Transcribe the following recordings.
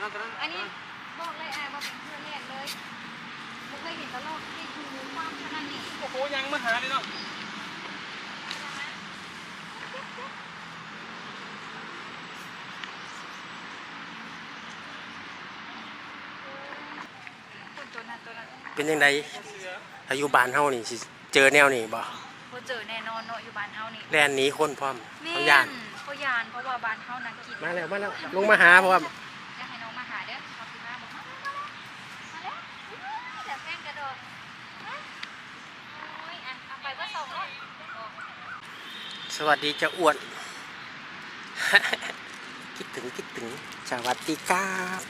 ตัวนั้นตัวนั้นอันนี้บอกเลยอะว่าเป็นเพื่อนแรกเลยไม่เคยเห็นตลกที่ชูความขนาดนี้โอ้โหยังมาหาเลยเนาะคนตัวนั้นตัวนั้นเป็นยังไงอายุบานเฮานี่สิเจอแนวนี่บ่บ่เจอแน่นอนเนาะอยู่บ้านเฮานี่แล่นหนีคนพร้อมแม่เขาย่านเขายานเพราะว่าบ้านเฮานักกินมาแล้วมาแล้วลงมาหาพร้อม สวัสดีเจ้าอ้วน คิดถึงคิดถึง สวัสดีครับ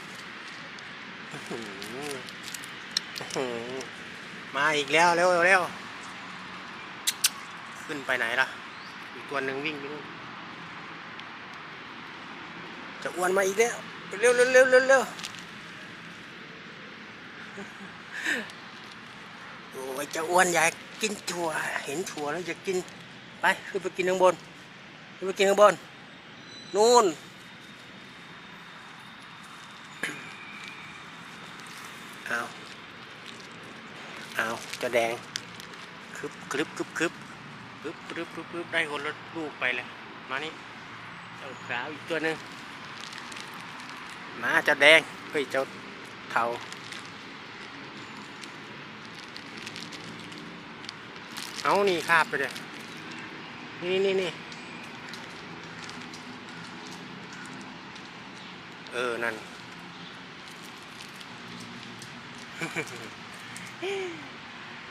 อื้อหืออื้อหือมาอีกแล้วเร็วเร็วเร็วขึ้นไปไหนล่ะ อีกตัวหนึ่งวิ่งไปนู่นเจะอ้วนมาอีกแล้วเร็วเร็วเร็วเร็วเร็วโอ้ยเจะอ้วนอยาก กินถั่ว เห็นถั่วแล้วอยากกิน ไปขึ้นไปกินข้างบนขึ้นไปกินข้างบน นู่น เอาเอาจะแดงคึบคลึบคึบคึบคึบคึบคึบคึบได้คนละลูกไปเลย มานี่เจ้าขาวอีกตัวหนึ่งมาเจ้าแดงเฮ้ยเจ้าเทา เอานี่คาบไปเลยนี่นี่นี่เออ นั่น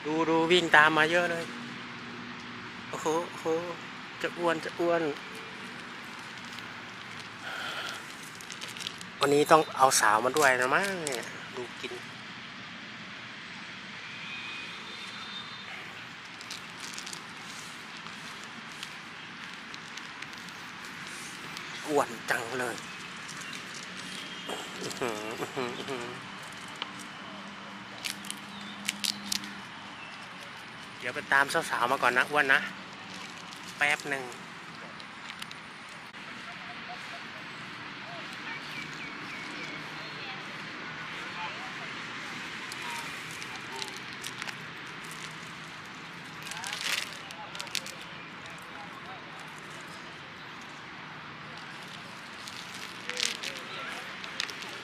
ดูดูวิ่งตามมาเยอะเลย โอ้โหโอ้โหจะอ้วนจะอ้วน วันนี้ต้องเอาสาวมาด้วยนะมั้งเนี่ย ดูกิน อ้วนจังเลยเดี๋ยวไปตามสาวๆมาก่อนนะอ้วนนะ แป๊บหนึ่ง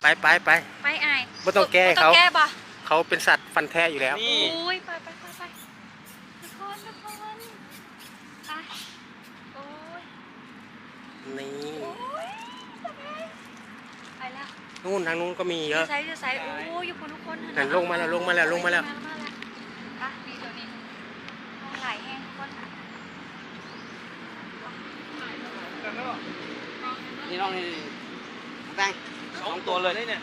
ไปไปไปไปอายบ่ต้องแก้บ่ต้เขาองแก้ป่ะเขาเป็นสัตว์ฟันแท้อยู่แล้วนี่โอ้ยไปไปไปไปทุกคนทุกคนไปโอ้ยนี่โอ้ยไปแล้วนู่นทางนู้นก็มีเยอะจะใส่จะใส่โอ้ยอยู่คนทุกคนนั่นลงมาแล้วลงมาแล้วลงมาแล้วมาแล้วอะนี่ตัวนี้ลงไหลแห้งทุกคนนี่น้องนี่แป้ง สองตัวเลยเนี่ย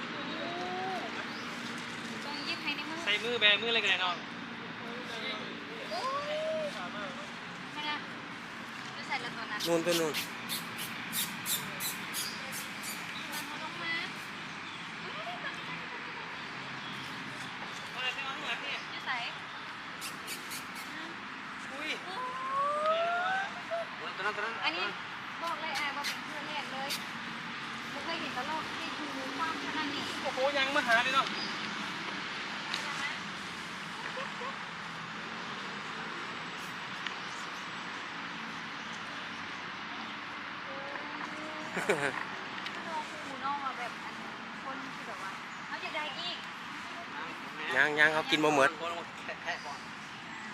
ต้องยิบให้ในมือใส่มือแบมืออะไรกันน้องไม่นะจะใส่ละตัวนั้นนู่นตัวนู่นมันลงมา จะใส่ อุ้ย โอ้ ตัวนั้นตัวนั้น อันนี้บอกเลยอะว่าเป็นเพื่อนแรกเลยไม่เคยเห็นตลกที่ชูความขนาดนี้ โอ้โหยัง มาหาเลยเนาะยังยังเขากินบ่หมดแค่ก่อน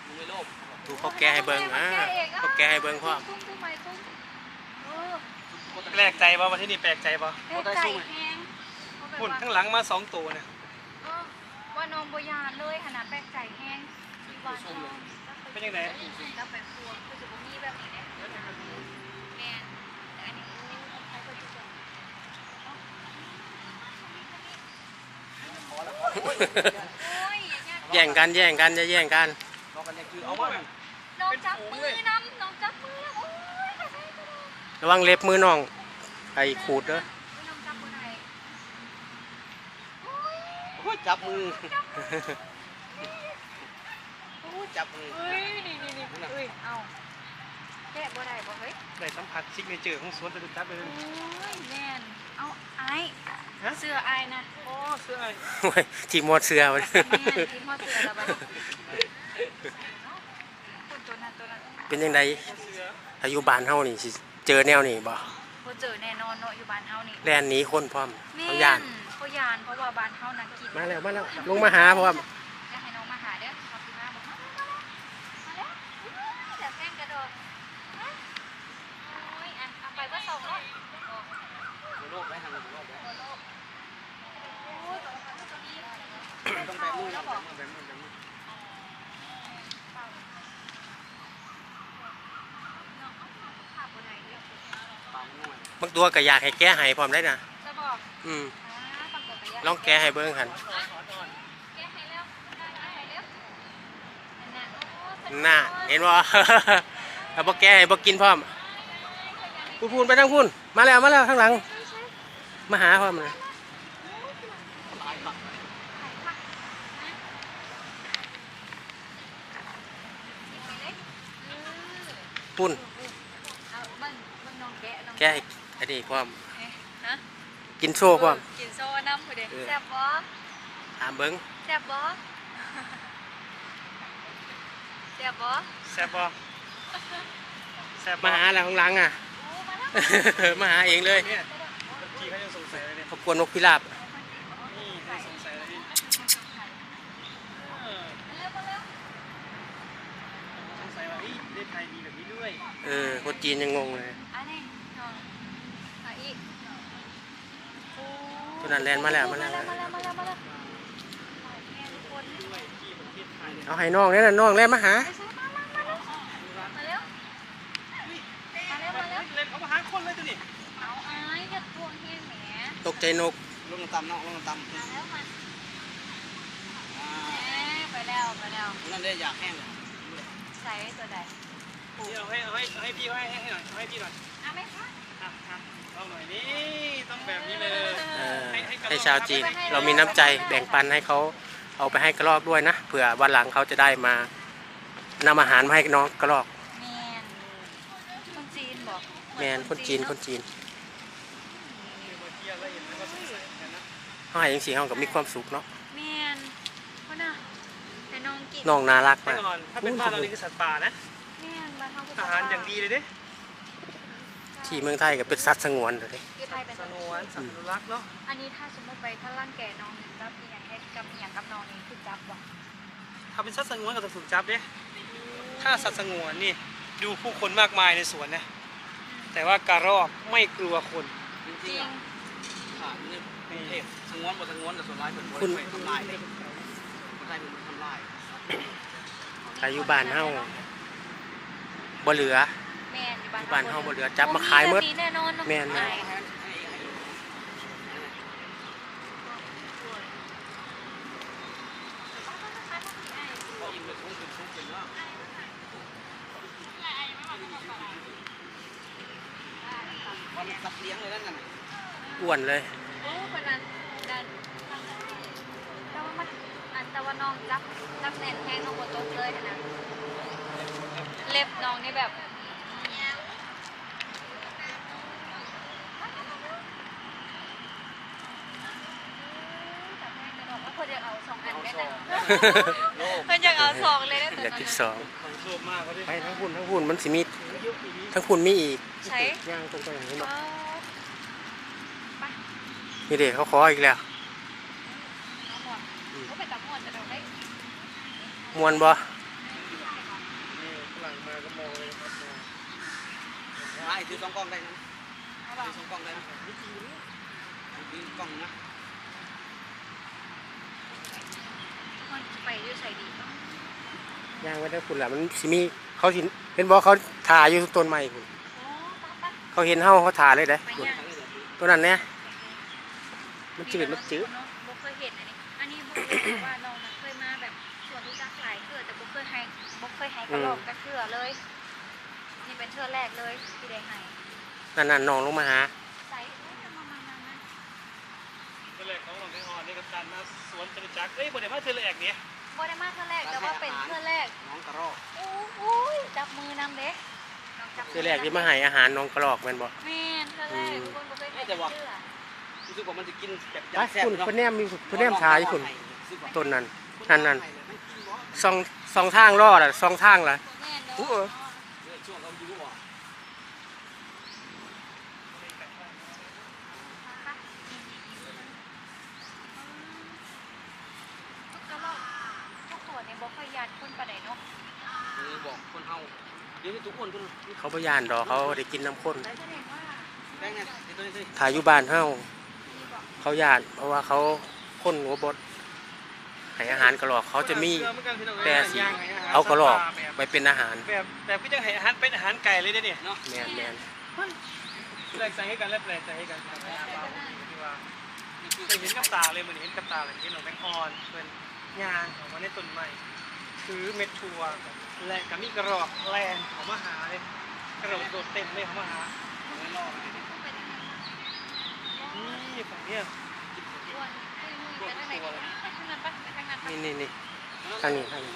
มึงไม่โลภดูเขาแก้ให้เบิ้งอ่าเขาแก้ให้เบิ้งพ่อแปลกใจป่ะมาที่นี่แปลกใจป่ะแพ้ใจ แห้งเขาแบบหุ่นว่าข้างหลังมาสองตัวเนี่ยเออว่าน้องบยานเลยขนาดแปลกใจแห้งที่ว่าน้องเป็นยังไงแล้วไปครัวคือจะบ่มีแบบนี้เนี่ยแม่นแต่อันนี้ใครก็จะบอกโอ้ยอย่าแย่งกันแย่งกันจะแย่งกันน้องกันยังคือเอามาแบบน้องจับมือน้ำน้องจับมือโอ้ยกระใส่กระโดดระวังเล็บมือน้องไอ้ขูดเด้อ น้องจับมือไหนโอ้ย โอ้ย จับมือโอ้ยจับมือเฮ้ยนี่นี่นี่เฮ้ยเอาแกะบ่ได้บ่เฮ้ยได้สัมผัสซิกเนเจอร์ของสวนจตุจักรเลยโอ้ยแม่นเอาไอ้ฮะเสื้อไอ้นะโอ้เสื้อไอ้โอ้ยทีมหมดเสือมันแม่นที่พ่อเสื้อแล้วบัดนี้คนตัวนั้นตัวนั้นเป็นยังไงเสื้ออายุบานเฮานี่สิเจอแนวนี้บ่บ่เจอแน่นอนเนาะอยู่บ้านเฮานี่แล่นหนี้คนพร้อมแม่เขาย่านเขา ยานเพราะว่าบ้านเฮานักกินมาแล้วมาแล้วลงมาหาเพราะว่าอยากให้น้องมาหาเด้อขอบคุณมากบอกมามาแล้วมาแล้วอุ๊ยเดี๋ยวแป้งกระโดดฮะโอ้ยอะเอาไปเพื่อส่งเนาะโอ้โลกไว้ทางโลกไว้โอ้ยตัวนี้ตัวนี้ต้องแบบนู้นแล้วบอกแบบนู้นแบบนู้นเนาะเอาขาบ่ได้เด้อปากนู้นบางตัวก็อยากให้แก้ให้พร้อมได้นะจะบอกอืม ลองแก้ให้เบิ่งหันแก้ให้แล้วแก้ให้แล้วนั่นน่ะโอ้สกน่ะเห็นบ่เอาบ่แก้ให้บ่กินพร้อมพูดพูนไปทางพูนมาแล้วมาแล้วข้างหลัง มาหาพร้อมนะตายผักถ่ายผักนะหยิบไปเลยเออปุ่นเอาเบิ่งเบิ่งน้องแกะน้องแก้ให้อันนี้พร้อมเอ๊ะฮะ กินโชว์พร้อมกินโซ่น้ำผู้เด้เออแซ่บบ่ถามเบิ่งแซ่บบ่แซ่บบ่แซ่บบ่แซ่บบ่มาหาแล้วข้างหลังอะโอ้มาแล้วมาหาเองเลยเนี่ยพี่เขายังสงสัยเลยเนี่ยขอบกวนนกพิราบนี่เขาสงสัยเลยนี่เออมาเร็วมาเร็วสงสัยว่าเฮ้ยประเทศไทยมีแบบนี้ด้วย เออคนจีนยังงงเลย อันนี้น้องอะอีกโอ้ ตัว นั้นแล่นมาแล้วมาแล้วมาแล้วมาแล้วมาแล้วแม่ทุกคนด้วยที่ประเทศไทยเนี่ยเอาให้น้องนี่น่ะน้องแล่นมาหาไปใช่มามามาเร็วมาเร็วมาเร็วมาเร็วเล่นเอามาหาคนเลยตัวนี้เอาไอ้อย่าทวงแห้งแหมตกใจนกลงต่ำเนาะลงต่ำมาแล้วมาอ่าแหมไปแล้วไปแล้วนั่นได้อยากแห้งเลยใส่ตัวใดนี่เอาให้เอาให้เอาให้พี่เอาให้ให้หน่อยเอาให้พี่หน่อยอะไม่ค่ะอะอะ เอาหน่อยนี่ต้องแบบนี้เลยเออให้ให้กระรอกให้ชาวจีนเรามีน้ำใจแบ่งปันให้เขาเอาไปให้กระรอกด้วยนะเผื่อวันหลังเขาจะได้มานำอาหารมาให้น้องกระรอก แมนคนจีนบอกแมนคนจีนคนจีนมาเที่ยวแล้วเห็นแล้วก็สงสัยเหมือนกันนะเขาให้ยังสีเขากับมีความสุขเนาะแมนคนน่ะแต่น้องกินน้องน่ารักแต่มากก่อนถ้าเป็นบ้านเรานี่คือสัตว์ป่านะแมนมาทำอาหารอย่างดีเลยเด้ ที่เมืองไทยก็เป็นสัตว์สงวนเลย ที่ไทยเป็นสนวนสัตว์อนุรักษ์เนาะอันนี้ถ้าสมมติไปถ้าร่างแก่น้องนี่รับอีหยังเฮ็ดกับอีหยังกับน้องนี่คือจับบ่ถ้าเป็นสัตว์สงวนก็ต้องถูกจับเด้ถ้าสัตว์สงวนนี่ดูผู้คนมากมายในสวนนะแต่ว่ากระรอกไม่กลัวคนจจริริงงๆอะนี่เทพสงวนบ่สงวนแต่ส่วนร้ายเป็นคนไปทำลายเลยคนไทยเป็นคนทำลายอายุบ้านเฮาบ่เหลือแม่น อยู่บ้านบ้านเฮาบ่เหลือจับมาขายหมดแบบนี้แน่นอนเนาะแม่นไอ้ให้ให้ให้พออิ่มเลยทุ่งเป็นทุ่งเป็นว่ามันสัตว์เลี้ยงเลยนั่นน่ะอ้วนเลย โอ้คนนั้นดันแต่ว่ามันอันแต่ว่าน้องจับจับแน่นแห้งน้องบ่ตกเลยนะเล็บน้องนี่แบบจับแห้ งกระดอกว่าเพิ่นจะเอาสองอันได้นะโลกเพิ่นจะเอาสองเลยนะอยากตัวที่นั้นสองของโชคมากเขาดิไปทั้งพุ่นทั้งพุ่นมันสิมีเยอะอีกทั้งพุ่นมีอีกใช้ย่างตรงไปอย่างนี้เอเนาะอนี่เด็กเขาขออีกแล้วเอาหมดเขาไปตับหมดจะเอาได้มวนบ่นี่ฝรั่งมาก็มองเลยครับมองไอ้ถือสองกล้องได้นะเอาถืบ่อสองกล้องได้นะถือกล้องนะ มัน ไปด้วยใส่ดีเนาะย่างไว้ทั้งพุ่นแหละมันสิมีเขาสิเห็นบ่เขาถ่ายอยู่ต้นไม้พุ่นโอ้ปั๊บปั๊บเขาเห็นเฮาเขาถ่ายเลยเด้ไปพุ่นย่างตัวนั้นเนี่ยมันจืดมันจืดเนาะบ่เคยเห็นอันนี้ อันนี้บ่รู้ว่าน้องน่ะเคยมาแบบสวนทุกจักหลายเทื่อแต่บ่เคยให้บ่เคยให้กระรอกกระเทื่อเลย นี่เป็นเทื่อแรกเลยที่ได้ให้นั่นน่ะน้องลงมาหาใส่เอ้ยมามามามาตัวแรกของหลวงไทยอ่อนนี่กับการมาสวนจตุจักรเอ้ยบ่ได้มาเทอแรกเนี่ย บ่ได้มาเทื่อแรกแต่ว่าเป็นเทื่อแรกน้องกระรอกโอ้โหจับมือนำเด้น้องจับคือแรกที่มาให้อาหารน้องกระรอกแม่นบ่ แม่นเธอแรกทุกคนบ่เคยเห็นเชื่อรู้สึกว่ามันจะกินแบบไปคุณคุณแนมมีคุณแนมทายคุณต้นนั้นนั่นนั่นสองสองทางรอดอะสองทางล่ะแม่นอู้เนาะเออ ช่วงเขาอยู่อะ ทุกกระรอกทุกตัวเนี่ยบ่ค่อยยานคนปานใดเนาะ บอกคนเฮาเดี๋ยวนี้ทุกคน เพิ่นเขาพยานดอกเขาได้กินน้ำข้นแสดงว่าแบงค์ไงเดี๋ยวตัวนี้สิถ่ายอยู่บ้านเฮามีบอกเขายานเพราะว่าเขาข้นหัวบดให้อาหารกระรอกเขาจะมีแต่สิเอากระรอกไปเป็นอาหารแบบแบบก็จะให้อาหารเป็นอาหารไก่เลยเด้อเนี่ยเนาะแมนแมนแปลกใจให้กันและแปลกใจให้กันครับที่ว่าเคยเห็นกับตาเลยเหมือนเห็นกับตาเลยเห็นหนองแบงออนเป็นยางออกมาในต้นไม้ คือเม็ดทัวและกับมีกระรอกแลนของมหาเลยกระโดดโดดเต็มเลยของมหาไม่รอนี่ฝั่งเนี้ยนี่นี่นี่ทางนี้ทางนี้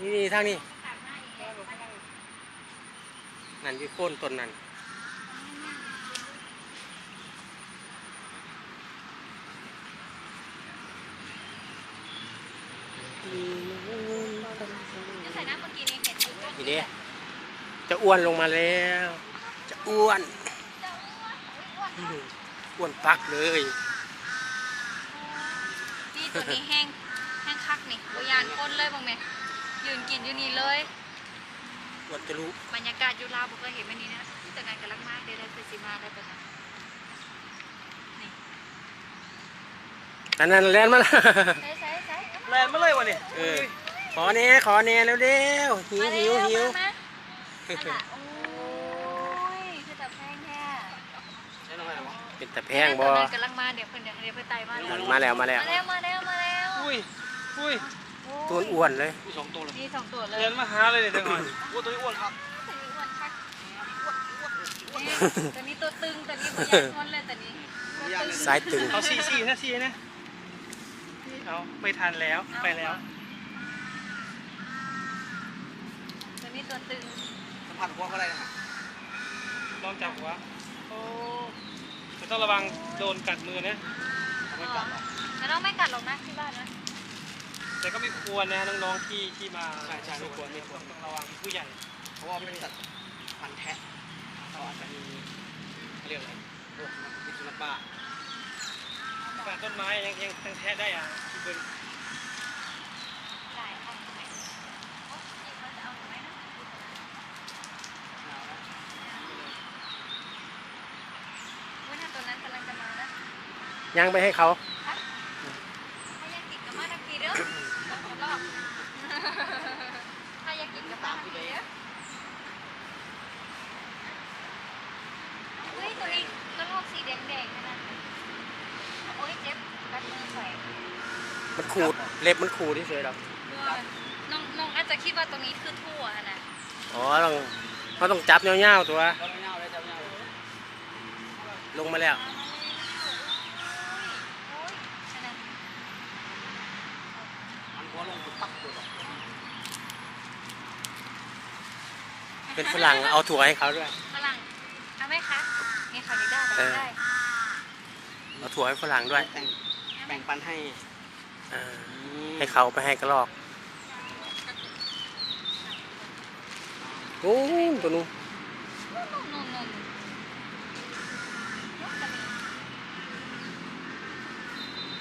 นี่นี่ทางนี้ตามหน้าอีกแล้วไปทางนี้นั่นคือโค่นต้นนั้น จะใส่น้ำเมื่อกี้นี่เห็นอยู่ต้น นี่ เด้จะอ้วนลงมาแล้ว จะอ้วนจะอ้วนอ้วนอืมอ้วนปักเลยนี่ตัวนี้แห้งแห้งคักนี่บยานคนเลยบ้างไหมยืนกินอยู่นี่เลยอ้วนจะรู้บรรยากาศอยู่ลาวบ่เคยเห็นแบบนี้นะแต่งานกำลังมาเดี๋ยวได้คือสิมาได้ปะนะนี่อันนั้นแลนมาละใส่ใส่ใส่แลนมาเลยวะเนี่ยเออ ขอแน่ขอแน่เร็วๆหิวหิวหิวมามานั่นล่ะโอ้ยคือแต่แพงแท้ใช่น้องอะไรวะเป็นแต่แพงบ่ตัวนั้นกำลังมาเดี๋ยวเพิ่นเดี๋ยวเดี๋ยวเพิ่นไต่มาแล้วมาแล้วมาแล้วมาแล้วมาแล้วมาแล้วอุ้ยอุ้ยตัวอ้วนเลยมีสองตัวเลยมีสองตัวเลยแลนมาหาเลยเนี่ยจังหวะโอ้ตัวนี้อ้วนครับตัวนี้อ้วนคักนี่ตัวนี้ตัวตึงตัวนี้บ่อยากคนเลยตัวนี้ตัวตึงสายตึงเอาซีซีนะซีนะเอาไม่ทันแล้วไปแล้ว ตัวนี้ตัวตึง สัมผัสหัวเขาได้นะครับลองจับหัวโอ้จะต้องระวังโดนกัดมือนะ ไม่กัดหรอกแล้วน้องไม่กัดหรอกนะที่บ้านนะ แต่ก็ไม่ควรนะน้องๆที่ที่มาต้องระวังผู้ใหญ่ เพราะว่าเป็นสัตว์พันธุ์แทะเขาอาจจะมีเขาเรียกอะไรโรคพิษสุนัขบ้าการต้นไม้ยังยังยังแท้ได้อะที่เป็น เจ็บกัดมือใส่มันขูดเล็บมันขูดที่เฉยๆหรอกน้องน้องอาจจะคิดว่าตรงนี้คือทั่วนะอ๋อต้องเขาต้องจับเงี้ยวๆตัวเราไม่เอาเลยจะไม่เอาเลยลงมาแล้ว มันหัวลงปุ๊บปั๊บตัวหรอก เป็นฝรั่งเอาถั่วให้เขาด้วย ฝรั่งเอาไหมคะนี่เขาได้ได้ได้เอาถั่วให้ฝรั่งด้วยแต่งแบ่งปันให้อ่าให้เขาไปให้กระรอกโอ้ยตัวนู้นนุ่นนุ่นนุ่น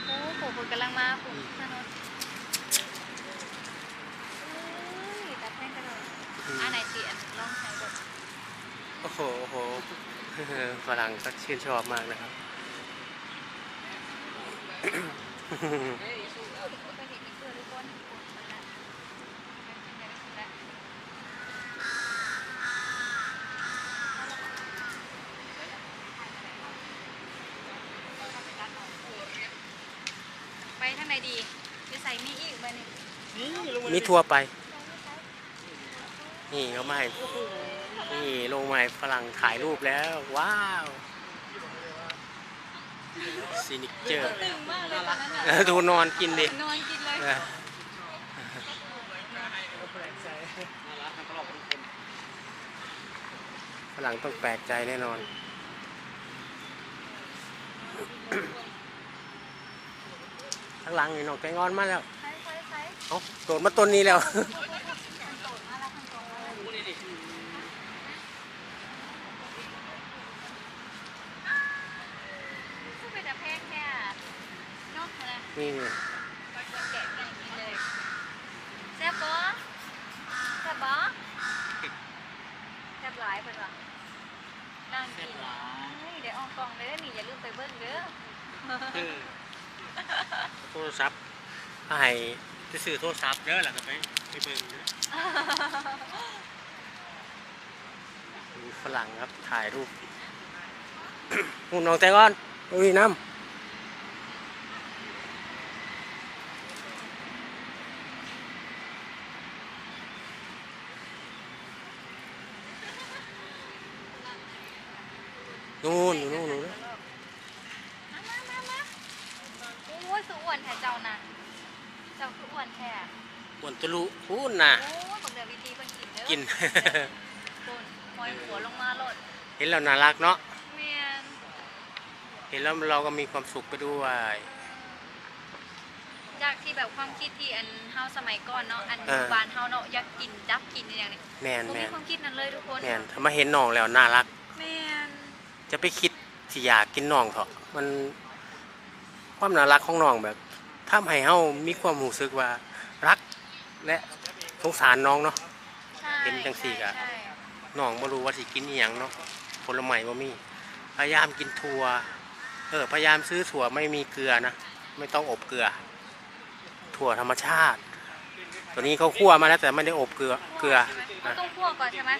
โอ้โหคนกำลังมาผมถนนอุ้ยตัดแท่งกระโดด อ่าไหนสิอันลองใช้ดูโอ้โหโอ้โหฝรั่งก็ชื่นชอบมากนะครับเฮ้ยสู้เอาดิไปเห็นอีกตัวทุกคนมันน่ะไปทางไหนดีจะใส่มีอีกบ้านี่นี่ลงมามีทัวร์ไป นี่เขาไม่นี่ลงใม่ฝรั่งถ่ายรูปแล้ว ว้าวซีนิเจอร์ดูนอนกินดิเลย ฝรั่งต้องแปลกใจแน่นอน ทั้งหลังนี่นองใจงอนมากแล้วใอ้าโดดมาต้นนี้แล้ว นี่แกะกันอีกเลยแซ่บปะแซ่บปะแซ่บหลายเพิ่นวะนั่งกินเฮ้ยเดี๋ยวออกกองเลยนี่อย่าลืมไปเบิ้งเด้อเออโทรศัพท์ให้จะซื้อโทรศัพท์เด้อหล่ะก็ไปไปเบิ่งเด้อมีฝรั่งครับถ่ายรูปหุ่นน้องแตงอ่อนอุ้ยน้ำ นู่นอยู่นู่นนู่นนะมามามามาโอ้ยคืออ้วนแท้เจ้านะเจ้าคืออ้วนแท้อ้วนตะลุพูนน่ะ โอ้ยบอกเดี๋ยววิธีเพิ่นกินเด้อกินคนหอยหัวลงมาโลดเห็นแล้วน่ารักเนาะ แม่นเห็นแล้วเราก็มีความสุขไปด้วย จากที่แบบความคิดที่อันเฮาสมัยก่อนเนาะอันเออ บ้านเฮาเนาะอยากกินจับกินอย่างนี้แมนบ่แมมีนความคิดนั้นเลยทุกคนแมนถ้ามาเห็นน้องแล้วน่ารัก แม่น จะไปคิดสิอยากกินน้องเถอะมันความน่ารักของน้องแบบทำให้เฮามีความรู้สึกว่ารักและสงสารน้องเนาะใช่เห็นจังสี่กะใช่น้องบ่รู้ว่าสิกินอีหยังเนาะผลไม้บ่มี พยายามกินถั่วเออพยายามซื้อถั่วไม่มีเกลือนะ ไม่ต้องอบเกลือ ถั่วธรรมชาติ ตัวนี้เขาคั่วมาแล้วแต่ไม่ได้อบเกลือเกลือใช่ไหมนะต้องคั่วก่อนใช่ไหม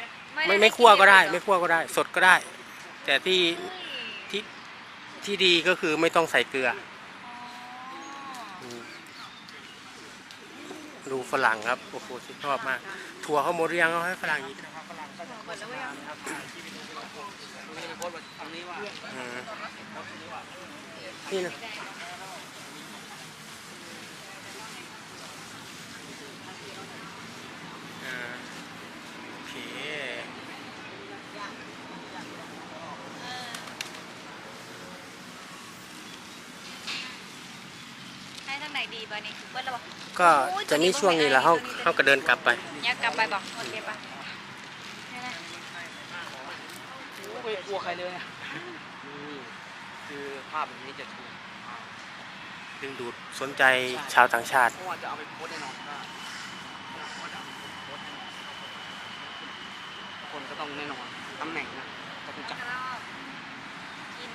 ไม่ด้ไม่คั่วก็ได้ให้ไม่คั่วก็ได้ สดก็ได้ แต่ที่เฮ้ยที่ที่ดีก็คือไม่ต้องใส่เกลืออ๋ออืมดูฝรั่งครับ โอ้โหสุดยอดมาก ถั่วเขาหมดหรือยังเอาให้ฝรั่งอีกหมดแล้วเว้ยมีโพสต์ว่าตรงนี้ว่าอืมนี่นะอ่าโอเค ให้ทางไหน ดีบ้านี่เบิ้ลแล้วบอกก็จะมีช่วงนี้แหละเขาเขาก็เดินกลับไปอยากกลับไปบอกโอเคปะนี่นะโอ้ไม่กลัวใครเลยอะนี่คือภาพแบบนี้จะถูกดึงดูดสนใจชาวต่างชาติ เพราะว่าจะเอาไปโพสต์แน่นอนว่าว่าจะเอาไปโพสต์แน่นอนคนก็ต้องแน่นอนตำแหน่งนะต้องรู้จัก แล้วกิน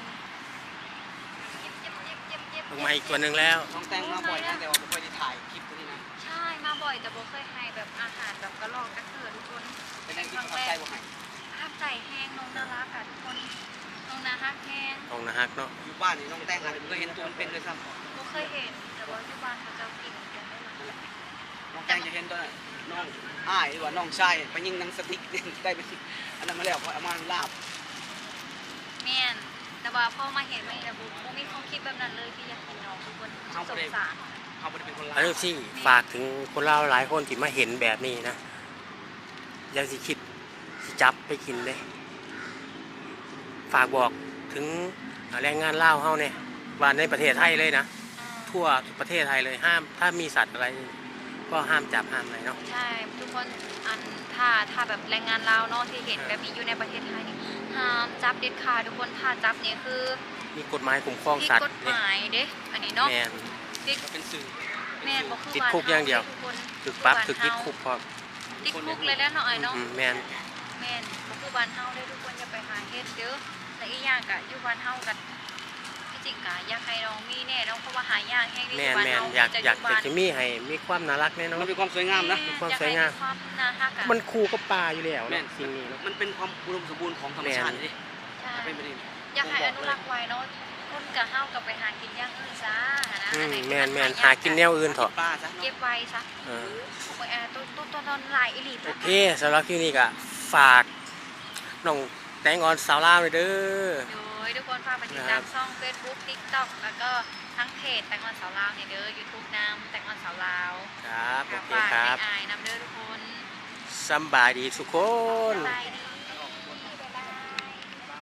เย็บเย็บเย็บเย็บเย็บ ลงมาอีกตัวหนึ่งแล้ว น้องแตงมาบ่อยนะแต่ว่าไม่ค่อยได้ถ่ายคลิปตัวนี้นะใช่มาบ่อยแต่โบเคยให้แบบอาหารแบบกระรอกกระเขือทุกคนเป็นนั่งที่ประทับใจว่าไงภาพใจแห้งน้องน่ารักอะทุกคนน้องน่ารักแห้งตรงนะฮักเนาะอยู่บ้านนี่น้องแตงอาจจะไม่เคยเห็นตัวเป็นๆเลยซ้ำโบเคยเห็นแต่ว่าที่บ้านเขาจะกินกันได้หมดน้องแตงจะเห็นตัวไหนน้องอ้ายหรือว่าน้องชายไปยิงหนังสติ๊กได้ไปอันนั้นมาแล้วเอามาลาบ แม่น แต่ว่าพอมาเห็นไม่ระบุโบมีความคิดแบบนั้นเลยที่อยากกินน้องทุกคนสงสารเขาไม่ได้เป็นคนลาอันนี้ที่ฝากถึงคนเราวหลายคนที่มาเห็นแบบนี้นะอยังสิคิดสิจับไปกินเลยฝากบอกถึงแรงงานเล่าวเฮาเนี่ยว่าในประเทศไทยเลยนะทั่วประเทศไทยเลยห้าม ถ้ามีสัตว์อะไร ก็ห้ามจับห้ามอะไรเนาะ ใช่ทุกคนอันถ้าถ้าแบบแรงงานลาวเนาะที่เห็นแบบนี้อยู่ในประเทศไทยนี่ ห้ามจับเด็ดขาดทุกคนถ้าจับนี่คือมีกฎหมายคุ้มครองผิดสัตว์กฎหเนี่ยมายเด้อันนี้เนาะแมนผิดก็เป็นสื่อแม่นบ่คือติดบ้นคุกอย่างเดียวทุกคนถึกปรั๊บบ้านถึกติดคุกพร้อมติดคุกเลยแล้วเนาะไอ้เนาะ อืมแมนแม่นบ่คือบ้านเฮาเด้ทุกคนอย่าไปหาเฮ็ดเด้อและอีกอย่างก็อยู่บ้านเฮากันที่จ ริงก็อยากให้น้องมีแน่เนาะเพราะว่าหายากแฮงที่แมอยู่นบ้านแมนเฮาอยากจะอยากบ้อยากจะมีให้มีความน่ารักแน่นอมันนมีความสวยงามนะ มีความสวยงามอให้ความน่ารักอะมันคู่กับป่าอยู่แล้วแม่เนาะนสิ่งนี้เนาะ มันเป็นความอุดมสมบูรณ์ของธรรมชาตินี่ใช่จะเป็นไปได้อยากให้อนุรักษ์ไว้เนาะคนกับเฮากับไปหากินอย่างอื่นซะนะอือัมไหที่แมนแมนยหากินแนวอื่นเถอะปลาซะเก็บไว้ซะเออโอ้ยอ่าตัวตัวตัวตอนหลายอีหลีโอเคสำหรับคลิปนี้ก็ฝากน้องแตงออนสาวลาวเลยเด้อ โด ยทุกคนฝากไปติดครัตามบช่อง Facebook TikTok แล้วก็ทั้งเพจแตงออนสาวลาวเนี่ยเด้อ YouTube น้ำแตงออนสาวลาวครับโอเคฝากครัไม่บอายน้ำเด้อทุกคนสำบายดีทุกคน สบายดี